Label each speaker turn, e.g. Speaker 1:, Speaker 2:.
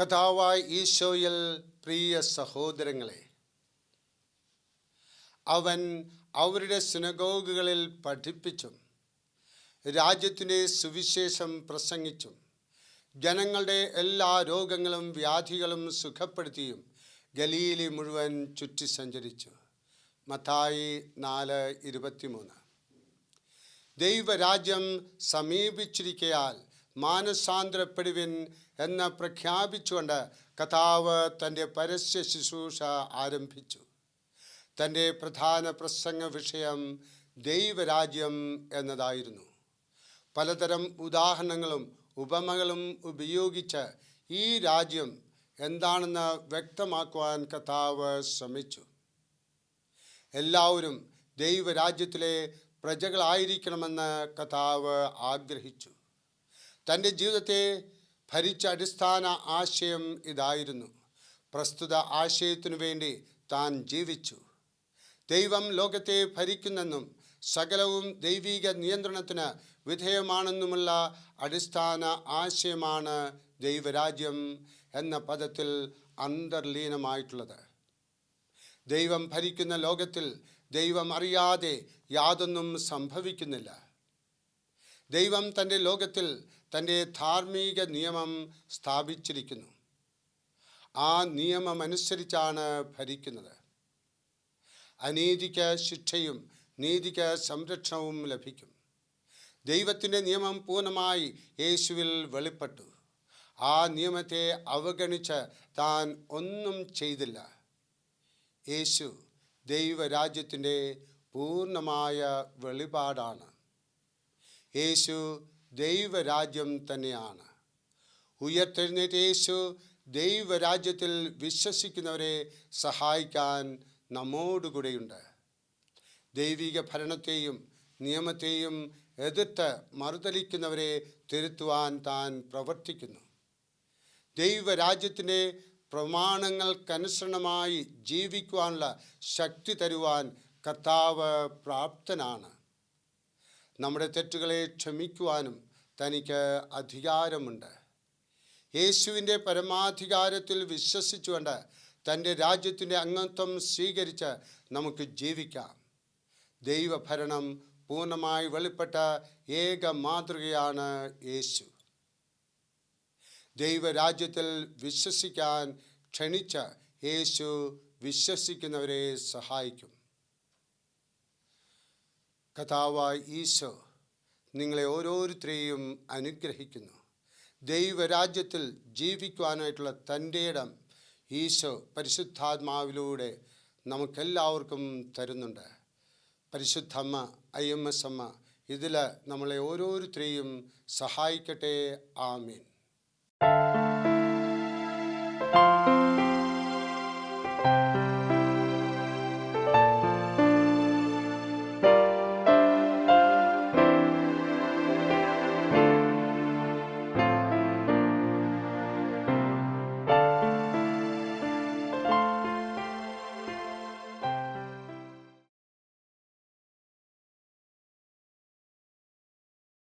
Speaker 1: കഥാവായ ഈശോയിൽ പ്രിയ സഹോദരങ്ങളെ അവൻ അവരുടെ സിനഗോഗുകളിൽ പഠിപ്പിച്ചും രാജ്യത്തിന്റെ സുവിശേഷം പ്രസംഗിച്ചും ജനങ്ങളുടെ എല്ലാ രോഗങ്ങളും വ്യാധികളും സുഖപ്പെടുത്തിയും ഗലീലി മുഴുവൻ ചുറ്റി സഞ്ചരിച്ചു. മത്തായി നാല് ഇരുപത്തിമൂന്ന്. ദൈവരാജ്യം സമീപിച്ചിരിക്കയാൽ മാനസാന്തരപ്പെടുവിൻ എന്ന് പ്രഖ്യാപിച്ചുകൊണ്ട് കഥാവ് തന്റെ പരസ്യ ശുശ്രൂഷ ആരംഭിച്ചു. തന്റെ പ്രധാന പ്രസംഗ വിഷയം ദൈവരാജ്യം എന്നതായിരുന്നു. പലതരം ഉദാഹരണങ്ങളും ഉപമകളും ഉപയോഗിച്ച് ഈ രാജ്യം എന്താണെന്ന് വ്യക്തമാക്കുവാൻ കഥാവ് ശ്രമിച്ചു. എല്ലാവരും ദൈവരാജ്യത്തിലെ പ്രജകളായിരിക്കണമെന്ന് കഥാവ് ആഗ്രഹിച്ചു. തന്റെ ജീവിതത്തെ ഭരിച്ച അടിസ്ഥാന ആശയം ഇതായിരുന്നു. പ്രസ്തുത ആശയത്തിനു വേണ്ടി താൻ ജീവിച്ചു. ദൈവം ലോകത്തെ ഭരിക്കുന്നെന്നും സകലവും ദൈവിക നിയന്ത്രണത്തിന് വിധേയമാണെന്നുമുള്ള അടിസ്ഥാന ആശയമാണ് ദൈവരാജ്യം എന്ന പദത്തിൽ അന്തർലീനമായിട്ടുള്ളത്. ദൈവം ഭരിക്കുന്ന ലോകത്തിൽ ദൈവം അറിയാതെ യാതൊന്നും സംഭവിക്കുന്നില്ല. ദൈവം തന്റെ ലോകത്തിൽ തന്റെ ധാർമ്മിക നിയമം സ്ഥാപിച്ചിരിക്കുന്നു. ആ നിയമമനുസരിച്ചാണ് ഭരിക്കുന്നത്. അനീതിക്ക് ശിക്ഷയും നീതിക്ക് സംരക്ഷണവും ലഭിക്കും. ദൈവത്തിന്റെ നിയമം പൂർണമായി യേശുവിൽ വെളിപ്പെട്ടു. ആ നിയമത്തെ അവഗണിച്ച് താൻ ഒന്നും ചെയ്തില്ല. യേശു ദൈവരാജ്യത്തിന്റെ പൂർണമായ വെളിപാടാണ്. യേശു ദൈവരാജ്യം തന്നെയാണ്. ഉയർത്തെഴുന്നേറ്റ് യേശു ദൈവരാജ്യത്തിൽ വിശ്വസിക്കുന്നവരെ സഹായിക്കാൻ നമ്മോടുകൂടെയുണ്ട് ദൈവിക ഭരണത്തെയും നിയമത്തെയും എതിർത്ത് മറുതലിക്കുന്നവരെ തിരുത്തുവാൻ താൻ പ്രവർത്തിക്കുന്നു. ദൈവരാജ്യത്തിന്റെ പ്രമാണങ്ങൾക്കനുസരണമായി ജീവിക്കുവാനുള്ള ശക്തി തരുവാൻ കർത്താവ് പ്രാപ്തനാണ്. നമ്മുടെ തെറ്റുകളെ ക്ഷമിക്കുവാനും തനിക്ക് അധികാരമുണ്ട്. യേശുവിന്റെ പരമാധികാരത്തിൽ വിശ്വസിച്ചുകൊണ്ട് തന്റെ രാജ്യത്തിന്റെ അംഗത്വം സ്വീകരിച്ച് നമുക്ക് ജീവിക്കാം. ദൈവഭരണം പൂർണമായി വെളിപ്പെട്ട ഏക മാതൃകയാണ് യേശു. ദൈവരാജ്യത്തിൽ വിശ്വസിക്കാൻ ക്ഷണിച്ച യേശു വിശ്വസിക്കുന്നവരെ സഹായിക്കും. കഥാവായ ഈശോ നിങ്ങളെ ഓരോരുത്തരെയും അനുഗ്രഹിക്കുന്നു. ദൈവരാജ്യത്തിൽ ജീവിക്കുവാനായിട്ടുള്ള തന്റെ ഇടം ഈശോ പരിശുദ്ധാത്മാവിലൂടെ നമുക്കെല്ലാവർക്കും തരുന്നുണ്ട്. പരിശുദ്ധമ്മ ഐ എം എസ് അമ്മ ഇതിൽ നമ്മളെ ഓരോരുത്തരെയും സഹായിക്കട്ടെ. ആമീൻ.